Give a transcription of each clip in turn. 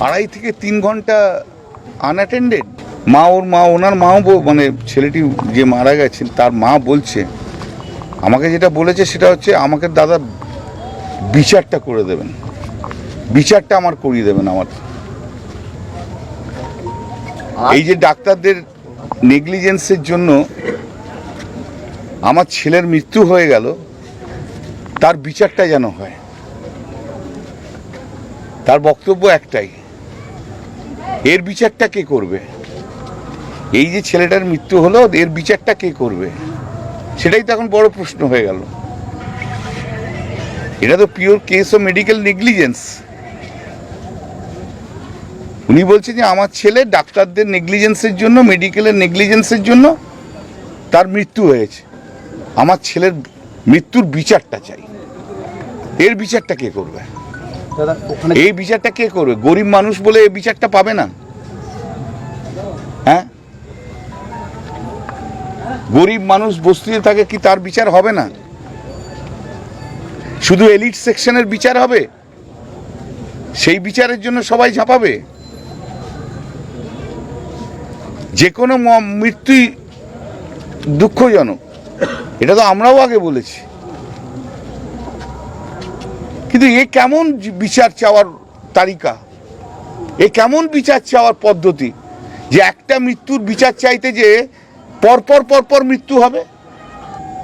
আড়াই থেকে তিন ঘণ্টা আনঅ্যাটেন্ডেড মা ওর মা ওনার মাও মানে ছেলেটি যে মারা গেছেন তার মা বলছে আমাকে যেটা বলেছে সেটা হচ্ছে আমাকে দাদা বিচারটা করে দেবেন। বিচারটা আমার করিয়ে দেবেন আমার। এই যে ডাক্তারদের নেগলিজেন্সের জন্য আমার ছেলের মৃত্যু হয়ে গেল তার বিচারটা যেন হয়। তার বক্তব্য একটাই এর বিচারটা কে করবে? এই যে ছেলেটার মৃত্যু হলো, এর বিচারটা কে করবে? সেটাই তো এখন বড় প্রশ্ন হয়ে গেল। এটা তো pure case of medical negligence উনি বলছেন যে, আমার ছেলে ডাক্তারদের নেগলিজেন্সের জন্য মেডিকেলের নেগলিজেন্সের জন্য তার মৃত্যু হয়েছে। আমার ছেলের মৃত্যুর বিচারটা চাই। এর বিচারটা কে করবে? এই বিচারটা কে করবে? গরিব মানুষ বলে এই বিচারটা পাবে না? হ্যাঁ? গরিব মানুষ বস্তিতে থাকে কি তার বিচার হবে না? শুধু এলিট সেকশনের বিচার হবে? সেই বিচারের জন্য সবাই ঝাঁপাবে? যে কোনো মৃত্যুই দুঃখজনক। এটা তো আমরাও আগে বলেছি। কিন্তু এ কেমন বিচার চাওয়ার তালিকা? এ কেমন বিচার চাওয়ার পদ্ধতি? যে একটা মৃত্যুর বিচার চাইতে যে পরপর পরপর মৃত্যু হবে?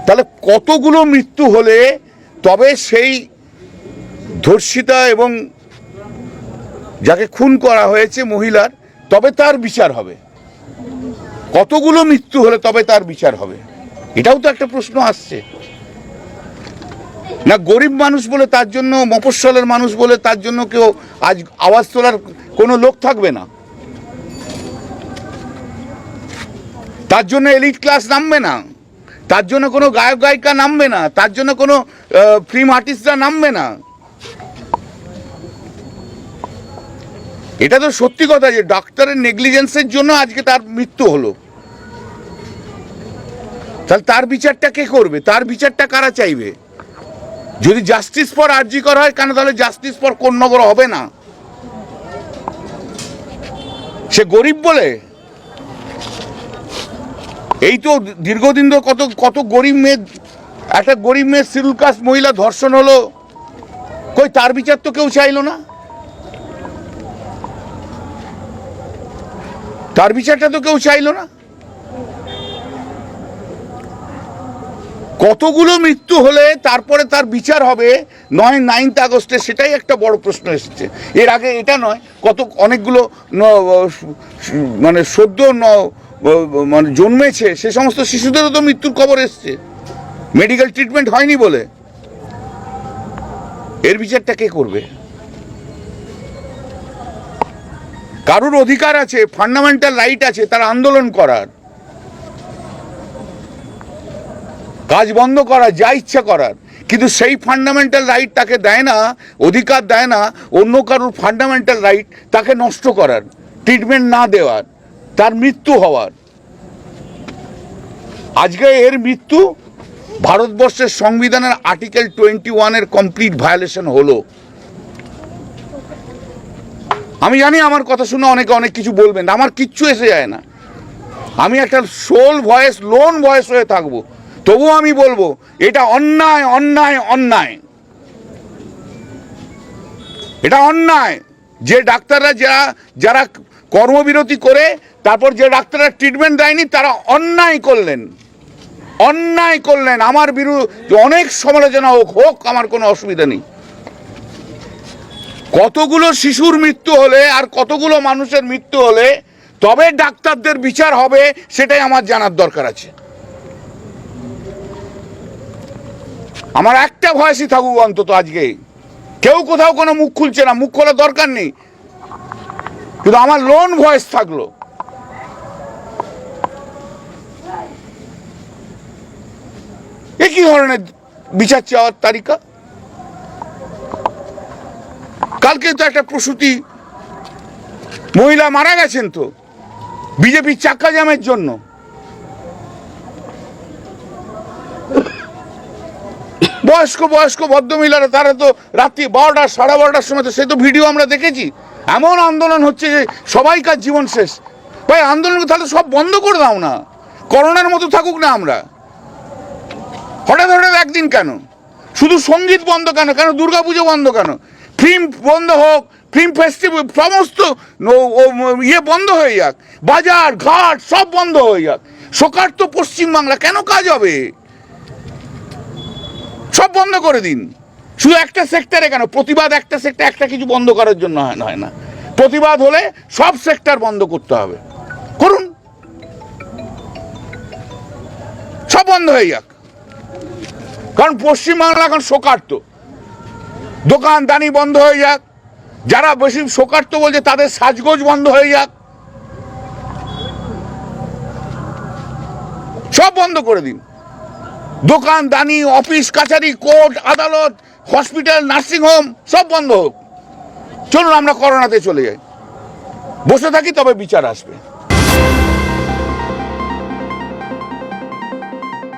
তাহলে কতগুলো মৃত্যু হলে তবে সেই ধর্ষিতা এবং যাকে খুন করা হয়েছে মহিলার, তবে তার বিচার হবে। কতগুলো মৃত্যু হলে তবে তার বিচার হবে? এটাও তো একটা প্রশ্ন আসছে। না গরিব মানুষ বলে তার জন্য, মফস্বলের মানুষ বলে তার জন্য কেউ আজ আওয়াজ তোলার কোনো লোক থাকবে না। তার জন্য এলিট ক্লাস নামবে না। তার জন্য কোনো গায়ক গায়িকা নামবে না। তার জন্য কোনো ফিল্ম আর্টিস্টরা নামবে না। এটা তো সত্যি কথা যে ডাক্তারের নেগলিজেন্সের জন্য আজকে তার মৃত্যু হলো। তাহলে তার বিচারটা কে করবে? তার বিচারটা কারা চাইবে? যদি জাস্টিস ফর আরজি করা হয়, কেন তাহলে জাস্টিস ফর কোন নগর হবে না? সে গরিব বলে। এই তো দীর্ঘদিন ধরে কত কত গরিব মেয়ে, একটা গরিব মেয়ে কাস্ট মহিলা ধর্ষণ হলো, কই তার বিচার তো কেউ চাইলো না? তার বিচারটা তো কেউ চাইলো না? কতগুলো মৃত্যু হলে তারপরে তার বিচার হবে? নয় নাইনথ আগস্টে সেটাই একটা বড় প্রশ্ন এসেছে। এর আগে এটা নয়, কত, অনেকগুলো মানে সদ্য মানে জন্মেছে, সে সমস্ত শিশুদেরও তো মৃত্যুর খবর এসছে। মেডিকেল ট্রিটমেন্ট হয়নি বলে। এর বিচারটা কে করবে? কারুর অধিকার আছে ফান্ডামেন্টাল রাইট আছে, তার আন্দোলন করার। কাজ বন্ধ করা যা ইচ্ছা করার। কিন্তু সেই ফান্ডামেন্টাল রাইট তাকে দেয় না, অধিকার দেয় না, অন্য কারোর ফান্ডামেন্টাল রাইট তাকে নষ্ট করার ট্রিটমেন্ট না দেওয়ার, তার মৃত্যু হওয়ার। আজকে এর মৃত্যু ভারতবর্ষের সংবিধানের আর্টিকেল টোয়েন্টি ওয়ানের কমপ্লিট ভায়োলেশন হলো। আমি জানি আমার কথা শুনে অনেকে অনেক কিছু বলবেন, আমার কিচ্ছু এসে যায় না। আমি একটা সোল ভয়েস লোন ভয়েস হয়ে থাকব। তবুও আমি বলব, এটা অন্যায় অন্যায় অন্যায়। এটা অন্যায় যে ডাক্তাররা যারা যারা কর্মবিরতি করে, তারপর যে ডাক্তাররা ট্রিটমেন্ট দেয়নি, তারা অন্যায় করলেন। অন্যায় করলেন। আমার বিরুদ্ধে অনেক সমালোচনা হোক হোক, আমার কোনো অসুবিধা নেই। কতগুলো শিশুর মৃত্যু হলে আর কতগুলো মানুষের মৃত্যু হলে তবে ডাক্তারদের বিচার হবে, সেটাই আমার জানার দরকার আছে। আমার একটা ভয়েসই থাকুক অন্তত আজকে। কেউ কোথাও কোনো মুখ খুলছে না, মুখ খোলার দরকার নেই। কিন্তু আমার লোন ভয়েস থাকল। এ কি ধরনের বিচার চাওয়ার তালিকা? কালকে তো একটা প্রসূতি মহিলা মারা গেছেন তো, বিজেপির চাক্কা জামের জন্য। বয়স্ক বয়স্ক ভদ্রমহিলারা, তারা তো রাত্রি বারোটা, সাড়ে বারোটার সময় তো, সে তো ভিডিও আমরা দেখেছি। এমন আন্দোলন হচ্ছে যে সবাইকার জীবন শেষ। ভাই, আন্দোলন তাহলে সব বন্ধ করে দাও না। করোনার মতো থাকুক না আমরা। হঠাৎ হঠাৎ একদিন কেন? শুধু সংগীত বন্ধ কেন? কেন দুর্গাপুজো বন্ধ কেন? ফিল্ম বন্ধ হোক ফিল্ম ফেস্টিভ্যাল সমস্ত ইয়ে বন্ধ হয়ে যাক। বাজার, ঘাট, সব বন্ধ হয়ে যাক। সরকার তো পশ্চিমবাংলা, কেন কাজ হবে? সব বন্ধ করে দিন। শুধু একটা সেক্টরে কেন? প্রতিবাদ একটা সেক্টর একটা কিছু বন্ধ করার জন্য হয় না প্রতিবাদ হলে সব সেক্টর বন্ধ করতে হবে। করুন। সব বন্ধ হয়ে যাক। কারণ পশ্চিমবাংলা এখন শোকার্ত। দোকানদানি বন্ধ হয়ে যাক। যারা বেশি শোকার্ত বলছে, তাদের সাজগোজ বন্ধ হয়ে যাক। সব বন্ধ করে দিন। দোকান, দানি, অফিস, কাছারি, কোর্ট, আদালত, হসপিটাল নার্সিংহোম সব বন্ধ হোক। চলুন, আমরা করোনাতে চলে যাই। বসে থাকি, তবে বিচার আসবে।